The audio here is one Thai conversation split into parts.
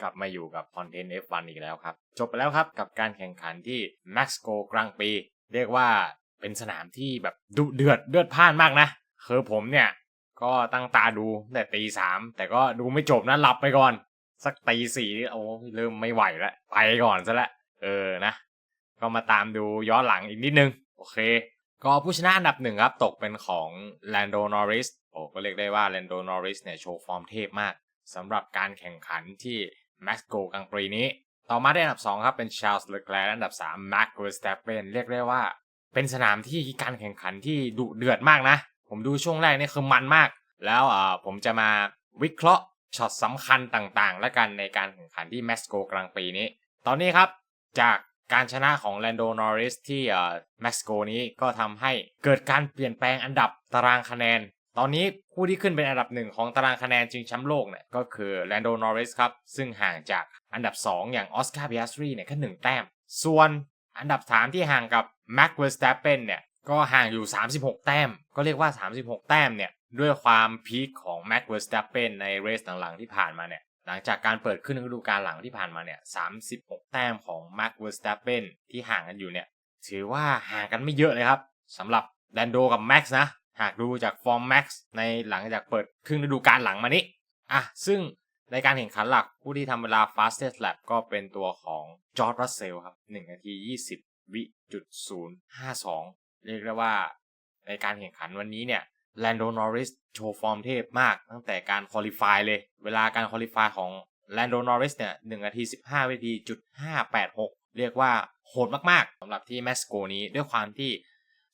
กลับมาอยู่กับคอนเทนต์ F1 อีกแล้วครับ จบไปแล้วครับกับการแข่งขันที่ Max Go กลางปี เรียกว่าเป็นสนามที่แบบดุเดือดเดือดพ่านมากนะคือผมเนี่ยก็ตั้งตาดูแต่ตีสามแต่ก็ดูไม่จบนะหลับไปก่อน สักตีสี่โอ้เริ่มไม่ไหวแล้วไปก่อนซะละเออนะ ก็มาตามดูย้อนหลังอีกนิดนึง โอเค ก็ผู้ชนะอันดับหนึ่งครับ ตกเป็นของแลนโดนอริสโอ้ก็เรียกได้ว่าแลนโดนอริสเนี่ยโชว์ฟอร์มเทพมากสำหรับการแข่งขันที่ แม็กโกกลางปีนี้ ต่อมาได้อันดับ 2 ครับเป็นชาร์ลส์เล c แคลร์อันดับ3แม็กเวอร์สเตเปนเรียกได้ว่า เป็นสนามที่การแข่งขันที่ดุเดือดมากนะ ผมดูช่วงแรกนี่คือมันมาก แล้วอ่าผมจะมาวิเคราะห์ช็อตสำคัญต่างๆ และกันในการแข่งขันที่แมสโกกลางปีนี้ ตอนนี้ครับจากการชนะของแลนโดนอริสที่แม็กซิโกนี้ก็ทำให้เกิดการเปลี่ยนแปลงอันดับตารางคะแนน ตอนนี้ผู้ที่ขึ้นเป็นอันดับหนึ่งของตารางคะแนนชิงแชมป์โลกเนี่ยก็คือแลนโดนอริสครับ ซึ่งห่างจากอันดับ 2 อย่างออสการ์พิอาสตรีเนี่ยแค่หนึ่งแต้ม ส่วนอันดับ 3 ที่ห่างกับแม็กเวอร์สแตปเปนเนี่ยก็ห่างอยู่ 36 แต้ม ก็เรียกว่า 36 แต้มเนี่ยด้วยความพีคของแม็กเวอร์สแตปเปนในเรสหลังๆที่ผ่านมาเนี่ยหลังจากการเปิดขึ้นฤดูกาลหลังที่ผ่านมาเนี่ย 36 แต้มของ Max Verstappen ที่ห่างกันอยู่เนี่ยถือว่าห่างกันไม่เยอะเลยครับสำหรับแลนโดกับ Max นะ หากดูจากฟอร์ม Max ในหลังจากเปิดครึ่งฤดูกาลหลังมานี้อะซึ่งในการแข่งขันหลักผู้ที่ทำเวลา fastest lap ก็เป็นตัวของจอร์ดรัสเซลครับ1นาที 20 วิจุด052เรียกได้ว่าในการแข่งขันวันนี้เนี่ยแลนโดนอริสโชว์ฟอร์มเทพมากตั้งแต่การคอลิฟายเลย เวลาการคอลิฟายของแลนโดนอริสเนี่ยหนึ่งนาทีสิบห้าวิธีจุดห้าแปดหกเรียกว่าโหดมากๆสำหรับที่เม็กซิโกนี้ด้วยความที่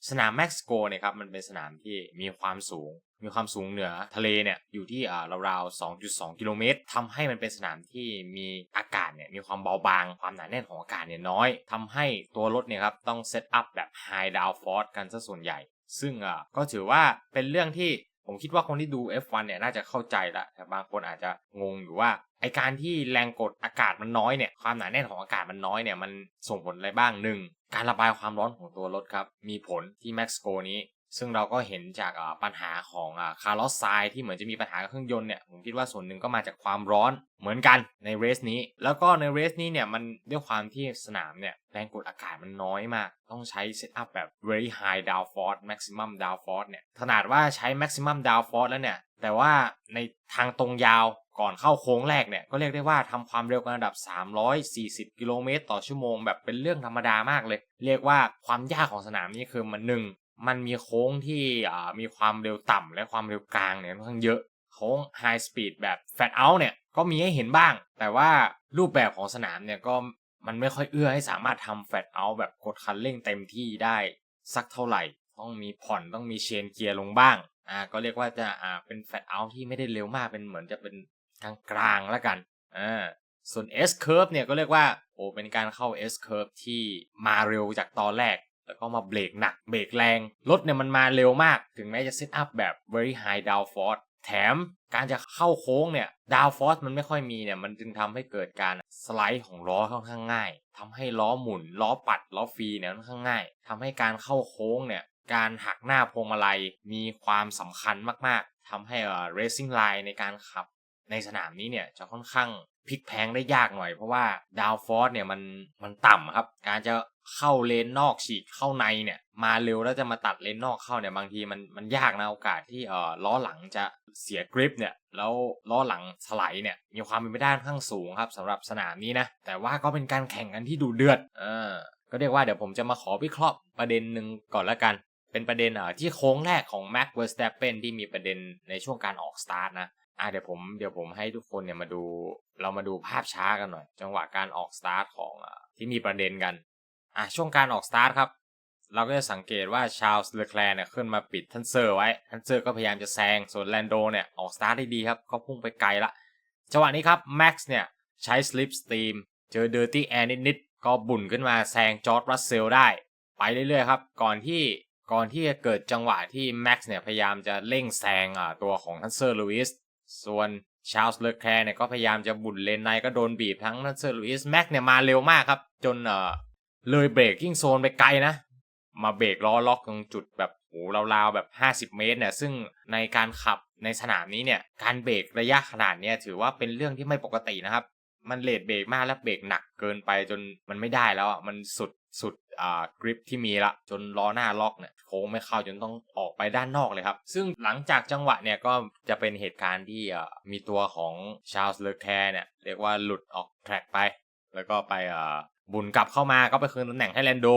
สนามเม็กซิโกเนี่ยครับมันเป็นสนามที่มีความสูง มีความสูงเหนือทะเลเนี่ยอยู่ที่อ่าราวๆ 2.2 กิโลเมตรทำให้มันเป็นสนามที่มีอากาศเนี่ยมีความเบาบาง ความหนาแน่นของอากาศเนี่ยน้อยทำให้ตัวรถเนี่ยครับต้องเซตอัพแบบ High Downforce กันซะส่วนใหญ่ ซึ่งอะก็ถือว่าเป็นเรื่องที่ผมคิดว่าคนที่ดู F1 เนี่ยน่าจะเข้าใจละแต่บางคนอาจจะงงอยู่ว่า ไอการที่แรงกดอากาศมันน้อยเนี่ยความหนาแน่นของอากาศมันน้อยเนี่ยมันส่งผลอะไรบ้างหนึ่งการระบายความร้อนของตัวรถครับมีผลที่ Max Go นี้ ซึ่งเราก็เห็นจากปัญหาของคาร์ลอสไซที่เหมือนจะมีปัญหากับเครื่องยนต์เนี่ยผมคิดว่าส่วนหนึ่งก็มาจากความร้อนเหมือนกันในเรสนี้ แล้วก็ในเรสนี้เนี่ยมันด้วยความที่สนามเนี่ยแรงกดอากาศมันน้อยมาก ต้องใช้เซตอัพแบบ very high downforce maximum downforce เนี่ยขนาดว่าใช้ maximum downforce แล้วเนี่ยแต่ว่าในทางตรงยาว ก่อนเข้าโค้งแรกเนี่ยก็เรียกได้ว่าทำความเร็วกันระดับ 340 กิโลเมตรต่อชั่วโมงแบบเป็นเรื่องธรรมดามากเลย เรียกว่าความยากของสนามนี้คือมันหนึ่งมันมีโค้งที่มีความเร็วต่ำและความเร็วกลางเนี่ยค่อนข้างเยอะ โค้งไฮสปีดแบบแฟตเอาท์เนี่ยก็มีให้เห็นบ้าง แต่ว่ารูปแบบของสนามเนี่ยก็มันไม่ค่อยเอื้อให้สามารถทำแฟตเอาท์แบบกดคันเร่งเต็มที่ได้สักเท่าไหร่ ต้องมีผ่อนต้องมีเชนเกียร์ลงบ้างอ่าก็เรียกว่าจะอ่าเป็นแฟตเอาท์ที่ไม่ได้เร็วมากเป็นเหมือนจะเป็น กลางกลางแล้วกันอ่าส่วน S curve เนี่ยก็เรียกว่าโอ้เป็นการเข้า S curve ที่มาเร็วจากตอนแรก แล้วก็มาเบรกหนักเบรกแรง รถเนี่ยมันมาเร็วมาก ถึงแม้จะเซตอัพแบบ very high downforce แถมการจะเข้าโค้งเนี่ย downforce มันไม่ค่อยมีเนี่ยมันจึงทำให้เกิดการสไลด์ของล้อค่อนข้างง่ายทำให้ล้อหมุนล้อปัดล้อฟรีเนี่ยค่อนข้างง่ายทำให้การเข้าโค้งเนี่ยการหักหน้าพวงมาลัยมีความสำคัญมากๆทำให้เอ่อ racing line ในการขับ ในสนามนี้เนี่ยจะค่อนข้างพลิกแพงได้ยากหน่อย เพราะว่าดาวฟอร์สเนี่ยมันมันต่ำครับ การจะเข้าเลนนอกฉีกเข้าในเนี่ย มาเร็วแล้วจะมาตัดเลนนอกเข้าเนี่ยบางทีมันมันยากนะโอกาสที่เอ่อล้อหลังจะเสียกริปเนี่ยแล้วล้อหลังถลายเนี่ยมีความเป็นไปได้ค่อนข้างสูงครับสำหรับสนามนี้นะแต่ว่าก็เป็นการแข่งกันที่ดูเดือดเออก็เรียกว่าเดี๋ยวผมจะมาขอวิเคราะห์ประเด็นหนึ่งก่อนละกัน เป็นประเด็นเอ่อที่โค้งแรกของ Max Verstappen ที่มีประเด็นในช่วงการออกสตาร์ทนะ อะเดี๋ยวผมเดี๋ยวผมให้ทุกคนเนี่ยมาดู เรามาดูภาพช้ากันหน่อย จังหวะการออกสตาร์ทของอที่มีประเด็นกันอะช่วงการออกสตาร์ทครับ เราก็จะสังเกตว่าชาลส์เลคลร์เนี่ยขึ้นมาปิดทันเซอร์ไว้ทันเซอร์ก็พยายามจะแซงส่วนแลนโดเนี่ยออกสตาร์ทได้ดีครับก็พุ่งไปไกลละจังหวะนี้ครับแม็กซ์เนี่ยใช้สลิปสตีมเจอเดอร์ตี้แอร์นิดๆก็บุ่นขึ้นมาแซงจอร์ดรัสเซลได้ ไปเรื่อยๆครับ ก่อนที่ก่อนที่จะเกิดจังหวะที่แม็กซ์เนี่ยพยายามจะเร่งแซงอ่าตัวของทันเซอร์ลูอิส ส่วนชาลส์เลคแลร์เนี่ยก็พยายามจะบุ่นเลนในก็โดนบีบทั้งทันเซอร์ลูอิสแม็กเนี่ยมาเร็วมากครับ จนเออเลยเบรกกิ้งโซนไปไกลนะ มาเบรกล้อล็อกตรงจุดแบบโหราวๆแบบ 50 เมตรเนี่ยซึ่งในการขับในสนามนี้เนี่ยการเบรกระยะขนาดเนี้ถือว่าเป็นเรื่องที่ไม่ปกตินะครับ มันเลดเบรกมากแล้วเบรกหนักเกินไปจนมันไม่ได้แล้วอะมันสุด สุดอ่ากริปที่มีละจนล้อหน้าล็อกเนี่ยโค้งไม่เข้าจนต้องออกไปด้านนอกเลยครับ ซึ่งหลังจากจังหวะเนี่ยก็จะเป็นเหตุการณ์ที่อ่ามีตัวของชาลส์เลอแคร์เนี่ยเรียกว่าหลุดออกแทร็กไป แล้วก็ไปอ่าบุนกลับเข้ามาก็ไปคืนตำแหน่งให้แลนโด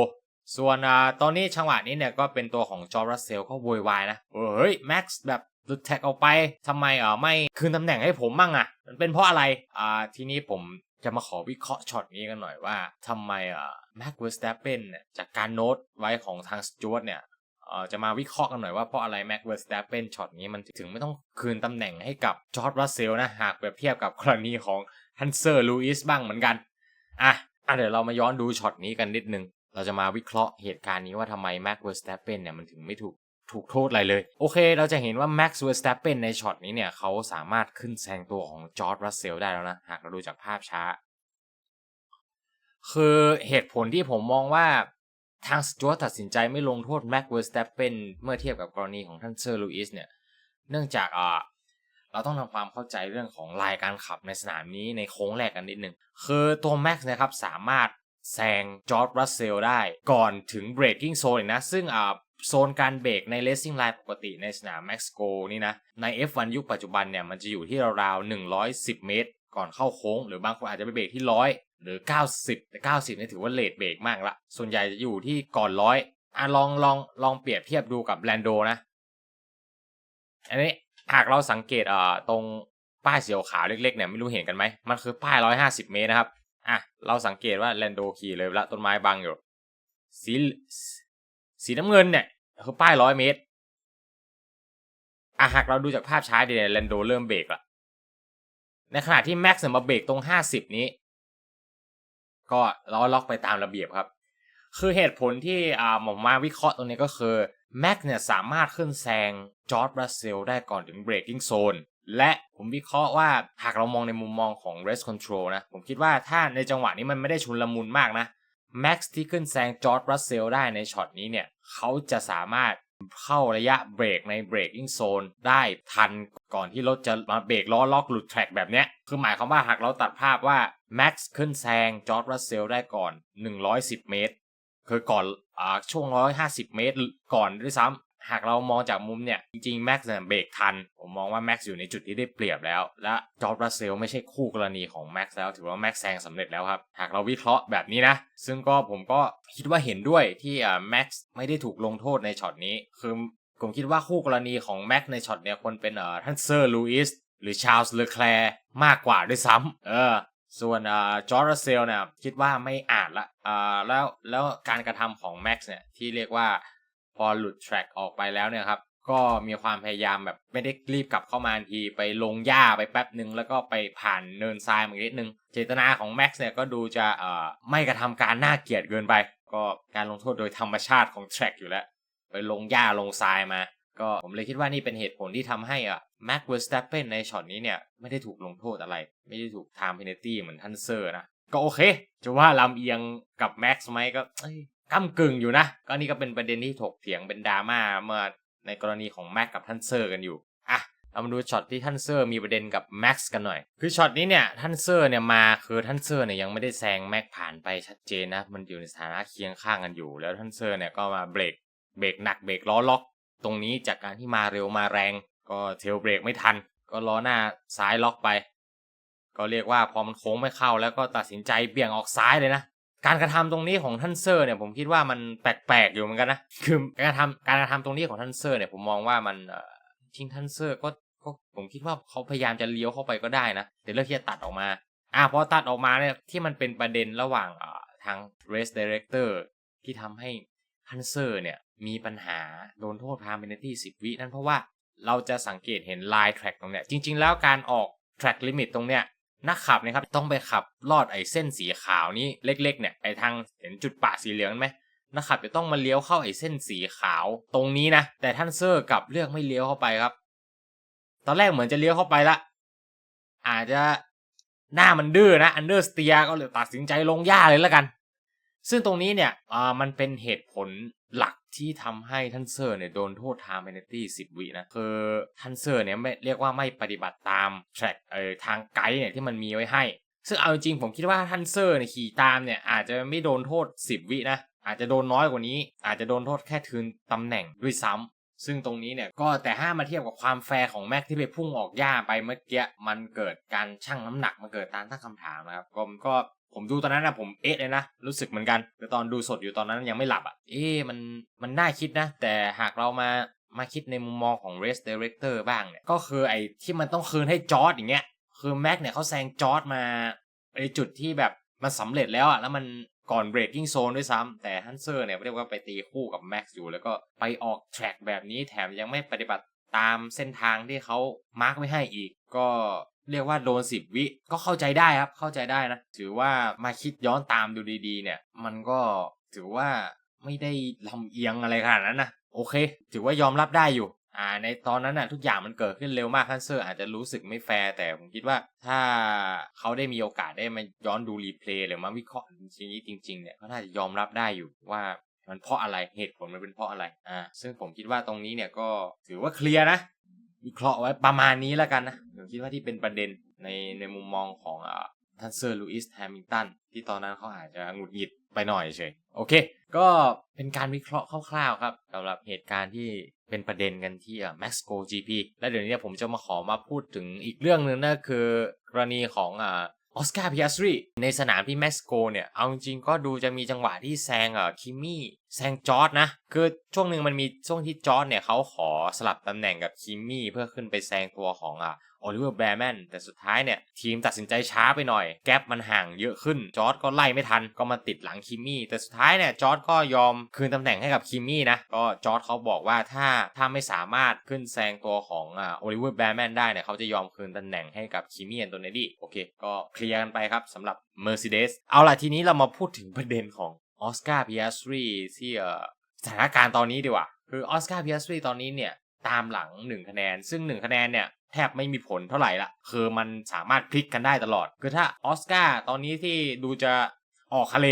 ส่วนอ่าตอนนี้จังหวะนี้เนี่ยก็เป็นตัวของจอร์รัสเซลก็โวยวายนะเฮ้ยแม็กซ์แบบหลุดแท็กออกไปทำไมอ่าไม่คืนตำแหน่งให้ผมมั่งอะ มันเป็นเพราะอะไรอ่าทีนี้ผม จะมาขอวิเคราะห์ช็อตนี้กันหน่อยว่าทำไมอ่าแม็กเวสต์เปนเนี่ยจากการโน้ตไว้ของทางสจวตเนี่ยจะมาวิเคราะห์กันหน่อยว่าเพราะอะไรแม็กเวสต์เปนช็อตนี้มันถึงไม่ต้องคืนตำแหน่งให้กับจอร์ดรัสเซลนะหากเปรียบเทียบกับกรณีของฮันเซอร์ลูอิสบ้างเหมือนกันอะอะเดี๋ยวเรามาย้อนดูช็อตนี้กันนิดนึงเราจะมาวิเคราะห์เหตุการณ์นี้ว่าทำไมแม็กเวอร์สแตปเปนเนี่ยมันถึงไม่ถูก ถูกโทษอะไรเลย โอเค เราจะเห็นว่าแม็กซ์เวอร์สแตปเปนในช็อตนี้เนี่ย เขาสามารถขึ้นแซงตัวของจอร์ดรัสเซลได้แล้วนะ หากเราดูจากภาพช้า คือเหตุผลที่ผมมองว่าทางสจวตตัดสินใจไม่ลงโทษแม็กเวอร์สแตปเปนเมื่อเทียบกับกรณีของท่านเซอร์ลูอิสเนี่ย เนื่องจากอ่าเราต้องทำความเข้าใจเรื่องของลายการขับในสนามนี้ในโค้งแรกกันนิดนึงคือตัวแม็กซ์นะครับสามารถแซงจอร์ดรัสเซลได้ก่อนถึงเบรกกิ้งโซนนะ ซึ่งอ่า โซนการเบรกในเลสซิ่งไลน์ปกติในสนามแม็กซ์โกนี่นะ ใน F1 ยุคปัจจุบันเนี่ยมันจะอยู่ที่ราวๆ 110 เมตร ก่อนเข้าโค้ง หรือบางคนอาจจะไปเบรกที่100หรือ 90 แต่ 90เนี่ยถือว่าเลทเบรกมากละ ส่วนใหญ่จะอยู่ที่ก่อนร้อยอะลองลองลองเปรียบเทียบดูกับแลนโดนะ อันนี้หากเราสังเกตเอ่อตรงป้ายสีขาวเล็กๆเนี่ยไม่รู้เห็นกันไหม มันคือป้าย 150 เมตรนะครับ อะ เราสังเกตว่าแลนโดขี่เลยละต้นไม้บังอยู่ สี สีน้ำเงินเนี่ยคือป้ายร้อยเมตรอะหากเราดูจากภาพช้าดีเนี่ยแลนโดเริ่มเบรกละในขณะที่แม็กซ์มาเบรกตรง 50 นี้ ก็ล้อล็อกไปตามระเบียบครับ คือเหตุผลที่อ่าผมมาวิเคราะห์ตรงนี้ก็คือแม็กเนี่ยสามารถขึ้นแซงจอร์ดบราเซลได้ก่อนถึงเบรกกิ้งโซนและผมวิเคราะห์ว่าหากเรามองในมุมมองของ race control นะ ผมคิดว่าถ้าในจังหวะนี้มันไม่ได้ชุนละมุนมากนะ แม็กซ์ที่ขึ้นแซงจอร์ดรัสเซลได้ในช็อตนี้เนี่ยเขาจะสามารถเข้าระยะเบรกในเบรกอิ่งโซนได้ทันก่อนที่รถจะมาเบรกล้อล็อกหลุดแทร็กแบบเนี้ยคือหมายความว่าหากเราตัดภาพว่าแม็กซ์ขึ้นแซงจอร์ดรัสเซลได้ก่อน 110 เมตร คือก่อนอ่าช่วง 150 เมตร ก่อนด้วยซ้ำ หากเรามองจากมุมเนี่ย จริงๆแม็กซ์เนี่ยเบรกทัน ผมมองว่าแม็กซ์อยู่ในจุดที่ได้เปรียบแล้ว และจอร์ดรัสเซลไม่ใช่คู่กรณีของแม็กซ์แล้ว ถือว่าแม็กซ์แซงสำเร็จแล้วครับ หากเราวิเคราะห์แบบนี้นะ ซึ่งก็ผมก็คิดว่าเห็นด้วยที่แม็กซ์ไม่ได้ถูกลงโทษในช็อตนี้ คือผมคิดว่าคู่กรณีของแม็กซ์ในช็อตเนี้ยควรเป็นเอ่อท่านเซอร์ลูอิสหรือชาลส์เลอแคลร์มากกว่าด้วยซ้ำเออส่วนอ่าจอร์ดเซลเนี่ยคิดว่าไม่อาจละอ่าแล้วแล้วการกระทำของแม็กซ์เนี่ยที่เรียกว่า พอหลุดแทร็กออกไปแล้วเนี่ยครับ ก็มีความพยายามแบบไม่ได้รีบกลับเข้ามาทีไปลงหญ้าไปแป๊บหนึ่งแล้วก็ไปผ่านเนินทรายมานิดนึง เจตนาของแม็กซ์เนี่ยก็ดูจะเอ่อไม่กระทำการน่าเกลียดเกินไป ก็การลงโทษโดยธรรมชาติของแทร็กอยู่แล้ว ไปลงหญ้าลงทรายมา ก็ผมเลยคิดว่านี่เป็นเหตุผลที่ทำให้อะแม็กเวอร์สแตปเปนในช็อตนี้เนี่ยไม่ได้ถูกลงโทษอะไร ไม่ได้ถูกไทม์เพนตี้เหมือนทันเซอร์นะก็โอเค จะว่าลำเอียงกับแม็กซ์ไหมก็เอ้ย ก้ากึ่งอยู่นะ ก็นี่ก็เป็นประเด็นที่ถกเถียงเป็นดราม่าเมื่อในกรณีของแม็กกับทันเซอร์กันอยู่อะเรามาดูช็อตที่ทันเซอร์มีประเด็นกับแม็กซ์กันหน่อย คือช็อตนี้เนี่ยทันเซอร์เนี่ยมาคือทันเซอร์เนี่ยยังไม่ได้แซงแม็กผ่านไปชัดเจนนะ มันอยู่ในสถานะเคียงข้างกันอยู่ แล้วทันเซอร์เนี่ยก็มาเบรกเบรกหนักเบรกล้อล็อก ตรงนี้จากการที่มาเร็วมาแรง ก็เทลเบรกไม่ทัน ก็ล้อหน้าซ้ายล็อกไป ก็เรียกว่าพอมันโค้งไม่เข้าแล้วก็ตัดสินใจเบี่ยงออกซ้ายเลยนะ การกระทำตรงนี้ของท่านเซอร์เนี่ยผมคิดว่ามันแปลกๆอยู่เหมือนกันนะคือการกระทำการกระทำตรงนี้ของท่านเซอร์เนี่ยผมมองว่ามันจริงท่านเซอร์ก็ก็ผมคิดว่าเขาพยายามจะเลี้ยวเข้าไปก็ได้นะแต่เลือกที่จะตัดออกมาอะพอตัดออกมาเนี่ยที่มันเป็นประเด็นระหว่างทาง race director ที่ทำให้ฮันเซอร์เนี่ยมีปัญหาโดนโทษพา m เ n นตี้สิบวินั่นเพราะว่าเราจะสังเกตเห็นลายแทร็กตรงเนี้ยจริง ๆ แล้วการออกแทร็กลิมิตตรงเนี้ย นักขับนะครับต้องไปขับลอดไอ้เส้นสีขาวนี้เล็ก ๆ เนี่ยไอ้ทางเห็นจุดปะสีเหลืองไหมนักขับจะต้องมาเลี้ยวเข้าไอ้เส้นสีขาวตรงนี้นะ แต่ท่านเซอร์กลับเลือกไม่เลี้ยวเข้าไปครับ ตอนแรกเหมือนจะเลี้ยวเข้าไปละอาจจะหน้ามันดื้อนะอันเดอร์สเตียก็เลยตัดสินใจลงหญ้าเลยแล้วกัน ซึ่งตรงนี้เนี่ยอ่ามันเป็นเหตุผลหลักที่ทำให้ท่านเซอร์เนี่ยโดนโทษ time penalty 10วินะคือท่านเซอร์เนี่ยไม่เรียกว่าไม่ปฏิบัติตามแทร็กเออทางไกด์เนี่ยที่มันมีไว้ให้ ซึ่งเอาจริงผมคิดว่าฮันเซอร์เนี่ยขี่ตามเนี่ยอาจจะไม่โดนโทษ 10 วินะอาจจะโดนน้อยกว่านี้ อาจจะโดนโทษแค่ทืนตำแหน่งด้วยซ้ำซึ่งตรงนี้เนี่ยก็แต่ห้ามาเทียบกับความแฟร์ของแม็กที่ไปพุ่งออกหญ้าไปเมื่อกี้มันเกิดการชั่งน้ำหนักมันเกิดการตั้งคำถามนะครับก็ก็ ผมดูตอนนั้นนะผมเอ๊ะเลยนะรู้สึกเหมือนกันคือตอนดูสดอยู่ตอนนั้นยังไม่หลับอะเอ๊ะมันมันน่าคิดนะ แต่หากเรามามาคิดในมุมมองของ race director บ้างเนี่ยก็คือไอ้ที่มันต้องคืนให้จอร์ดอย่างเงี้ยคือแม็กเนี่ยเขาแซงจอร์ดมาในจุดที่แบบมันสำเร็จแล้วอะแล้วมันก่อน breaking zone ด้วยซ้ำแต่ฮันเซอร์เนี่ยเรียกว่าไปตีคู่กับแม็กซ์อยู่ แล้วก็ไปออกแทร็กแบบนี้แถมยังไม่ปฏิบัติตามเส้นทางที่เขามาร์กไว้ให้อีก ก็ เรียกว่าโดน10วิก็เข้าใจได้ครับเข้าใจได้นะ ถือว่ามาคิดย้อนตามดูดีๆ เนี่ย มันก็ถือว่าไม่ได้ลำเอียงอะไรขนาดนั้นนะโอเค ถือว่ายอมรับได้อยู่อ่าในตอนนั้นน่ะทุกอย่างมันเกิดขึ้นเร็วมากฮันเซอร์อาจจะรู้สึกไม่แฟร์แต่ผมคิดว่าถ้าเขาได้มีโอกาสได้มาย้อนดูรีเพลย์หรือมาวิเคราะห์จริงๆจริงๆเนี่ยก็น่าจะยอมรับได้อยู่ว่ามันเพราะอะไรเหตุผลมันเป็นเพราะอะไรอ่าซึ่งผมคิดว่าตรงนี้เนี่ยก็ถือว่าเคลียร์นะ วิเคราะห์ไว้ประมาณนี้แล้วกันนะผมคิดว่าที่เป็นประเด็นในในมุมมองของท่านเซอร์ลูอิสแฮมิลตันที่ตอนนั้นเขาอาจจะหงุดหงิดไปหน่อยเฉยโอเค ก็เป็นการวิเคราะห์คร่าวๆครับสำหรับเหตุการณ์ที่เป็นประเด็นกันที่อ่า Mexico GP และเดี๋ยวนี้ผมจะมาขอมาพูดถึงอีกเรื่องหนึ่งนั่นคือกรณีของออสการ์พิอาสรีในสนามที่เม็กซิโกเนี่ย เอาจริงก็ดูจะมีจังหวะที่แซงคิมมี่ แซงจอร์ดนะ คือช่วงหนึ่งมันมีช่วงที่จอร์ดเนี่ยเขาขอสลับตำแหน่งกับคิมมี่เพื่อขึ้นไปแซงตัวของอะโอลิเวอร์แบร์แมนแต่สุดท้ายเนี่ย ทีมตัดสินใจช้าไปหน่อย แกลบมันห่างเยอะขึ้น จอร์ดก็ไล่ไม่ทันก็มาติดหลังคิมมี่ แต่สุดท้ายเนี่ย จอร์ดก็ยอมคืนตำแหน่งให้กับคิมมี่นะ ก็จอร์ดเขาบอกว่าถ้าถ้าไม่สามารถขึ้นแซงตัวของอ่าโอลิเวอร์แบร์แมนได้เนี่ยเขาจะยอมคืนตำแหน่งให้กับคิมมี่แอนโตเนดี้โอเค ก็เคลียร์กันไปครับสำหรับ Mercedes เอาล่ะทีนี้เรามาพูดถึงประเด็นของ ออสการ์พิอาสรีที่สถานการณ์ตอนนี้ดีกว่า คือออสการ์พิอาสรีตอนนี้เนี่ยตามหลัง 1 คะแนน ซึ่ง 1 คะแนนเนี่ยแทบไม่มีผลเท่าไหร่ละคือมันสามารถพลิกกันได้ตลอด คือถ้าออสการ์ตอนนี้ที่ดูจะออกทะเล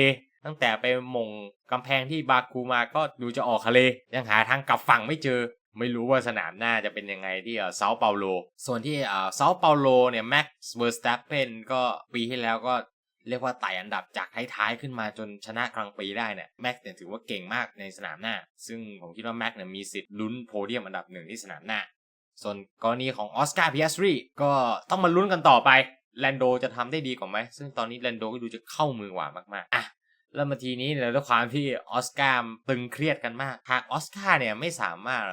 ตั้งแต่ไปมงกำแพงที่บาคูมาก็ดูจะออกทะเล ยังหาทางกลับฝั่งไม่เจอ ไม่รู้ว่าสนามหน้าจะเป็นยังไงที่เซาเปาโล ส่วนที่เซาเปาโลเนี่ยแม็กซ์เวอร์สตัปเพนก็ปีที่แล้วก็ เรียกว่าไต่อันดับจากท้ายๆขึ้นมาจนชนะกลางปีได้เนี่ยแม็กเนี่ยถือว่าเก่งมากในสนามหน้า ซึ่งผมคิดว่าแม็กเนี่ยมีสิทธิ์ลุ้นโพเดียมอันดับหนึ่งที่สนามหน้า ส่วนกรณีของออสการ์พิอาสรีก็ต้องมาลุ้นกันต่อไปแลนโดจะทำได้ดีกว่าไหม ซึ่งตอนนี้แลนโดก็ดูจะเข้ามือหวามากๆอะแล้วมาทีนี้เนี่ยด้วยความที่ออสการ์ตึงเครียดกันมาก หากออสการ์เนี่ยไม่สามารถ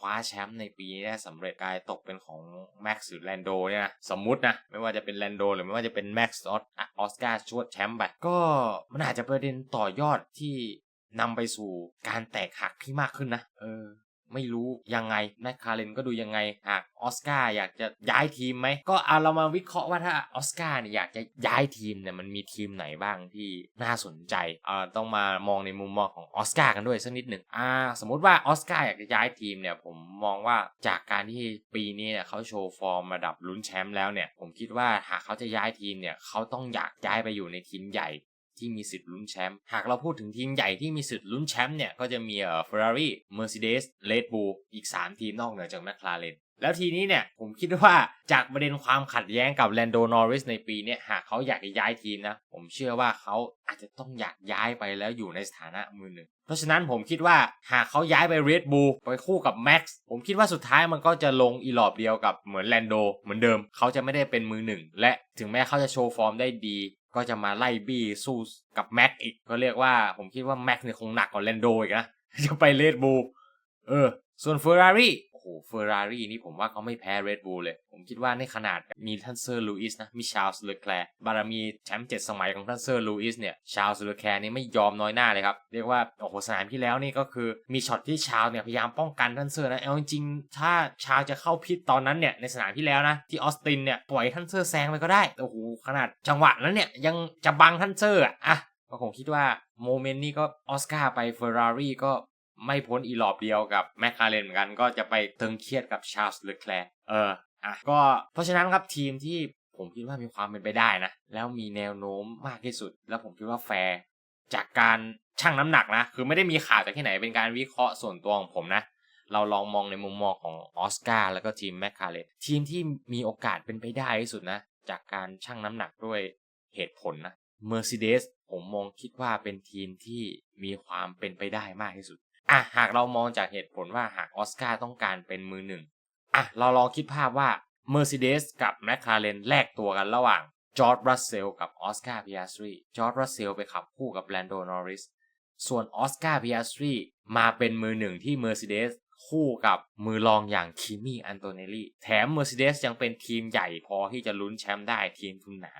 คว้าแชมป์ในปีนี้ได้สำเร็จกลายตกเป็นของแม็กซ์หรือแลนโดเนี่ยนะสมมุตินะ ไม่ว่าจะเป็นแลนโดหรือไม่ว่าจะเป็นแม็กซ์ออสการ์ชวดแชมป์ไปก็มันอาจจะประเด็นต่อยอดที่นำไปสู่การแตกหักที่มากขึ้นนะ เออ ไม่รู้ยังไงแมคคาเรนก็ดูยังไงหากออสการ์อยากจะย้ายทีมไหมก็เอาเรามาวิเคราะห์ว่าถ้าออสการ์เนี่ยอยากจะย้ายทีมเนี่ยมันมีทีมไหนบ้างที่น่าสนใจเอ่าต้องมามองในมุมมองของออสการ์กันด้วยสักนิดหนึ่งอ่าสมมุติว่าออสการ์อยากจะย้ายทีมเนี่ยผมมองว่าจากการที่ปีนี้เนี่ยเขาโชว์ฟอร์มระดับลุ้นแชมป์แล้วเนี่ยผมคิดว่าหากเขาจะย้ายทีมเนี่ยเขาต้องอยากย้ายไปอยู่ในทีมใหญ่ ที่มีสิทธิ์ลุ้นแชมป์ หากเราพูดถึงทีมใหญ่ที่มีสิทธิ์ลุ้นแชมป์เนี่ย ก็จะมีเอ่อ Ferrari Mercedes Red Bull อีก 3 ทีมนอกเหนือจาก McLaren แล้วทีนี้เนี่ยผมคิดว่าจากประเด็นความขัดแย้งกับแลนโดนอริสในปีนี้หากเขาอยากจะย้ายทีมนะ ผมเชื่อว่าเขาอาจจะต้องอยากย้ายไปแล้วอยู่ในสถานะมือหนึ่ง เพราะฉะนั้นผมคิดว่าหากเขาย้ายไป Red Bull ไปคู่กับ Max ผมคิดว่าสุดท้ายมันก็จะลงอีหลอบเดียวกับเหมือนแลนโดเหมือนเดิม เขาจะไม่ได้เป็นมือหนึ่งและถึงแม้เขาจะโชว์ฟอร์มได้ดี ก็จะมาไล่บี้สู้กับแม็กอีก ก็เรียกว่าผมคิดว่าแม็กเนี่ยคงหนักกว่าแลนโดอีกนะ จะไปเรดบู เออ ส่วนเฟอร์รารี่ โอ้โหเฟอร์รารี่นี่ผมว่าเขาไม่แพ้เรดบูลเลย ผมคิดว่าในขนาดมีท่านเซอร์ลูอิสนะ มีชาลส์เลอแคลร์บารมีแชมป์เจ็ดสมัยของท่านเซอร์ลูอิสเนี่ย ชาลส์เลอแคลร์นี่ไม่ยอมน้อยหน้าเลยครับ เรียกว่า โอ้โห สนามที่แล้วนี่ก็คือมีช็อตที่ชาลเนี่ยพยายามป้องกันท่านเซอร์นะ เอาจริงๆถ้าชาลจะเข้าพิษตอนนั้นเนี่ยในสนามที่แล้วนะที่ออสตินเนี่ยปล่อยท่านเซอร์แซงไปก็ได้ โอ้โหขนาดจังหวะนั้นเนี่ยยังจะบังท่านเซอร์อะก็คงคิดว่าโมเมนต์นี้ก็ออสการ์ไปเฟอร์รารี่ก็ ไม่พ้นอีหลอบเดียวกับแมคคาเรนเหมือนกัน ก็จะไปตึงเครียดกับชาร์ลส์เลอแคลร์เอออะก็เพราะฉะนั้นครับทีมที่ผมคิดว่ามีความเป็นไปได้นะ แล้วมีแนวโน้มมากที่สุด แล้วผมคิดว่าแฟร์จากการชั่งน้ำหนักนะ คือไม่ได้มีข่าวจากที่ไหนเป็นการวิเคราะห์ส่วนตัวของผมนะ เราลองมองในมุมมองของออสการ์แล้วก็ทีมแมคคาเรนทีมที่มีโอกาสเป็นไปได้ที่สุดนะ จากการชั่งน้ำหนักด้วยเหตุผลนะ Mercedes ผมมองคิดว่าเป็นทีมที่มีความเป็นไปได้มากที่สุด อะหากเรามองจากเหตุผลว่าหากออสการ์ต้องการเป็นมือหนึ่งอะเราลองคิดภาพว่า Mercedes กับ McLaren แลกตัวกันระหว่างจอร์ดรัสเซลกับออสการ์พิอาสตรีจอร์ดรัสเซลไปขับคู่กับแลนโดนอริสส่วนออสการ์พิอาสตรีมาเป็นมือหนึ่งที่ Mercedes คู่กับมือรองอย่างคิมี่อันโตเนลลี่แถม Mercedes ยังเป็นทีมใหญ่พอที่จะลุ้นแชมป์ได้ทีมทุนหนา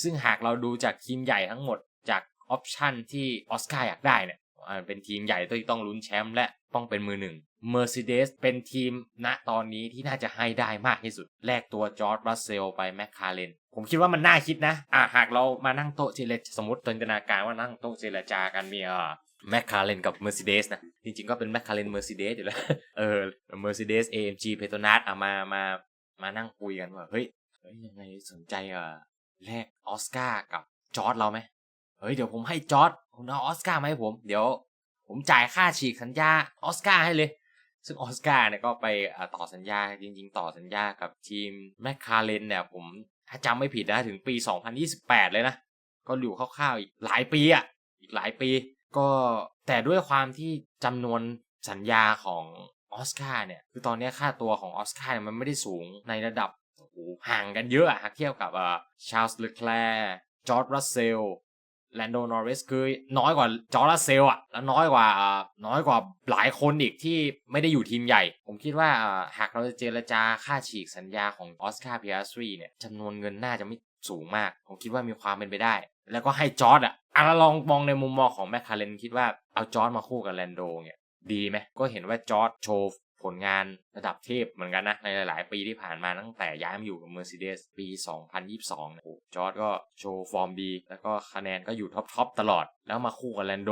ซึ่งหากเราดูจากทีมใหญ่ทั้งหมดจากออปชันที่ออสการ์อยากได้เนี่ย เป็นทีมใหญ่ที่ต้องลุ้นแชมป์และต้องเป็นมือหนึ่ง Mercedes เป็นทีมณตอนนี้ที่น่าจะให้ได้มากที่สุด แลกตัวจอร์ดรัสเซลไปแมคคาเรนผมคิดว่ามันน่าคิดนะอะหากเรามานั่งโต๊ะเจรจาสมมติจินตนาการว่านั่งโต๊ะเจรจากันมีเอ่อแมคคาเรนกับ Mercedes นะ จริงๆก็เป็นแมคคาเรน Mercedes อยู่แล้ว เออ Mercedes AMG Petronas อะมามามานั่งคุยกันว่า เฮ้ยยยังไงสนใจเอ่อแลกออสการ์กับจอร์ดเราไหม เฮ้ยเดี๋ยวผมให้จอร์ดคุณเอาออสการ์มาให้ผม เดี๋ยว ผมจ่ายค่าฉีกสัญญาออสการ์ให้เลย ซึ่งออสการ์เนี่ยก็ไปต่อสัญญาจริง ๆ ต่อสัญญากับทีมแมคคาเรนเนี่ยผมถ้าจำไม่ผิดนะถึงปี 2028 เลยนะ ก็อยู่คร่าวๆอีกหลายปีอะอีกหลายปี ก็แต่ด้วยความที่จำนวนสัญญาของออสการ์เนี่ยคือตอนนี้ค่าตัวของออสการ์มันไม่ได้สูงในระดับโอ้โหห่างกันเยอะอะหากเทียบกับเอ่าชาร์ลส์เลคแคลร์จอร์ดรัสเซล แลนโดนอริสคือน้อยกว่าจอร์ดเซลอะแล้วน้อยกว่าน้อยกว่าหลายคนอีกที่ไม่ได้อยู่ทีมใหญ่ ผมคิดว่าหากเราจะเจรจาค่าฉีกสัญญาของออสการ์พิอาสรีเนี่ยจำนวนเงินน่าจะไม่สูงมาก ผมคิดว่ามีความเป็นไปได้ แล้วก็ให้จอร์ดอะอะลองมองในมุมมองของแมคคาเรนคิดว่าเอาจอร์ดมาคู่กับแลนโดเนี่ยดีไหมก็เห็นว่าจอร์ดโชว์ ผลงานระดับเทพเหมือนกันนะ ในหลาย ๆ ปีที่ผ่านมาตั้งแต่ย้ายมาอยู่กับ Mercedes ปี 2022นะโอ้จอร์ดก็โชว์ฟอร์มดี แล้วก็คะแนนก็อยู่ท็อป ๆ ตลอด แล้วมาคู่กับแลนโด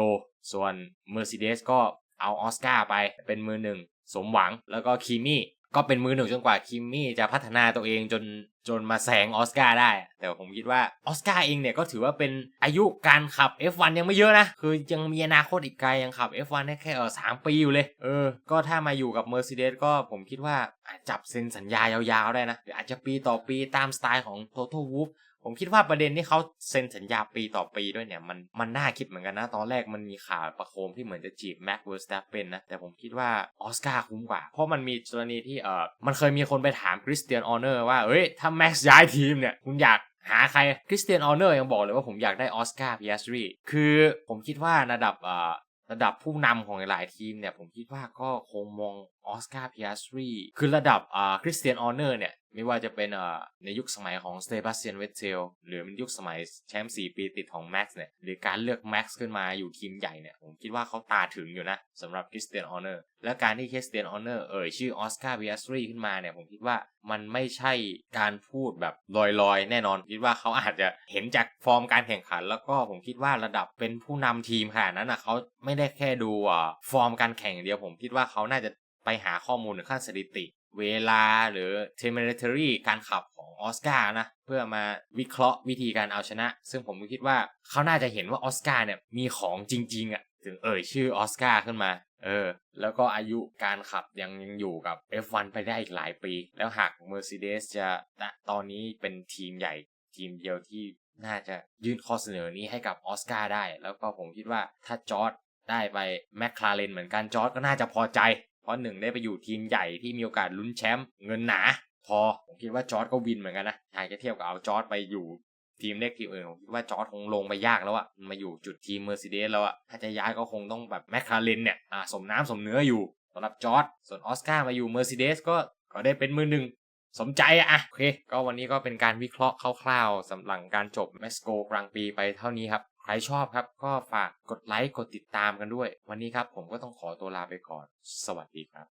ส่วน Mercedes ก็เอาออสการ์ไปเป็นมือหนึ่งสมหวังแล้วก็คีมี่ ก็เป็นมือหนึ่งจนกว่าคิมมี่จะพัฒนาตัวเองจนจนมาแซงออสการ์ได้ แต่ผมคิดว่าออสการ์เองเนี่ยก็ถือว่าเป็นอายุการขับ F1 ยังไม่เยอะนะ คือยังมีอนาคตอีกไกลยังขับ F1 ได้แค่เออสามปีอยู่เลย เออ ก็ถ้ามาอยู่กับ Mercedes ก็ผมคิดว่าอาจจับเซ็นสัญญายาวๆได้นะอาจจะปีต่อปีตามสไตล์ของ Total w o l f ผมคิดว่าประเด็นที่เขาเซ็นสัญญาปีต่อปีด้วยเนี่ย มันมันน่าคิดเหมือนกันนะ ตอนแรกมันมีข่าวประโคมที่เหมือนจะจีบแม็กเวอร์สตัปเปนนะ แต่ผมคิดว่าออสการ์คุ้มกว่า เพราะมันมีกรณีที่เออมันเคยมีคนไปถามคริสเตียนออเนอร์ว่าเอ้ย ถ้าแม็กซ์ย้ายทีมเนี่ย คุณอยากหาใครคริสเตียนออเนอร์ยังบอกเลยว่าผมอยากได้ออสการ์พิอสรีคือผมคิดว่าระดับเอ่อระดับผู้นำของหลายทีมเนี่ยผมคิดว่าก็คงมอง ออสการ์พิอาสรีคือระดับอ่าคริสเตียนออเนอร์เนี่ยไม่ว่าจะเป็นอ่อในยุคสมัยของสเตบาสเตียนเวทเทลหรือเป็นยุคสมัยแชมป์4ปีติดของแม็กซ์เนี่ยหรือการเลือกแม็กซ์ขึ้นมาอยู่ทีมใหญ่เนี่ยผมคิดว่าเขาตาถึงอยู่นะสำหรับคริสเตียนออเนอร์และการที่คริสเตียนออเนอร์เอ่ยชื่อออสการ์พิอสรีขึ้นมาเนี่ยผมคิดว่ามันไม่ใช่การพูดแบบลอยๆ แน่นอนคิดว่าเขาอาจจะเห็นจากฟอร์มการแข่งขัน แล้วก็ผมคิดว่าระดับเป็นผู้นำทีมขนาดนั้นนะเขาไม่ได้แค่ดูอ่าฟอร์มการแข่งอย่างเดียวผมคิดว่าเขาน่าจะ ไปหาข้อมูลถึงขั้นสถิติ เวลาหรือ temerity การขับของออสการ์นะ เพื่อมาวิเคราะห์วิธีการเอาชนะ ซึ่งผมคิดว่าเขาน่าจะเห็นว่าออสการ์เนี่ยมีของจริงๆอะ่ะถึงเอ่ยชื่อออสการ์ขึ้นมา เออ แล้วก็อายุการขับยังยังอยู่กับ F1 ไปได้อีกหลายปี แล้วหาก Mercedes จะณตอนนี้เป็นทีมใหญ่ทีมเดียวที่น่าจะยื่นข้อเสนอนี้ให้กับออสการ์ได้ แล้วก็ผมคิดว่าถ้าจอร์ดได้ไปแมคลาเรนเหมือนกันจอร์ดก็น่าจะพอใจ เพราะหนึ่งได้ไปอยู่ทีมใหญ่ที่มีโอกาสลุ้นแชมป์เงินหนา พอผมคิดว่าจอร์ดก็วินเหมือนกันนะหากจะเทียบกับเอาจอร์ดไปอยู่ทีมเล็กทีมอื่นผมคิดว่าจอร์ดคงลงไปยากแล้วอะมาอยู่จุดทีมเมอร์เซเดสแล้วอะถ้าจะย้ายก็คงต้องแบบแมคลาเรนเนี่ยอ่าสมน้ำสมเนื้ออยู่สำหรับจอร์ดส่วนออสการ์มาอยู่เมอร์เซเดสก็ก็ได้เป็นมือหนึ่งสมใจอะอะโอเค ก็วันนี้ก็เป็นการวิเคราะห์คร่าวๆสำหรับการจบแมสโกกลางปีไปเท่านี้ครับ ใครชอบครับก็ฝากกดไลค์กดติดตามกันด้วย วันนี้ครับผมก็ต้องขอตัวลาไปก่อน สวัสดีครับ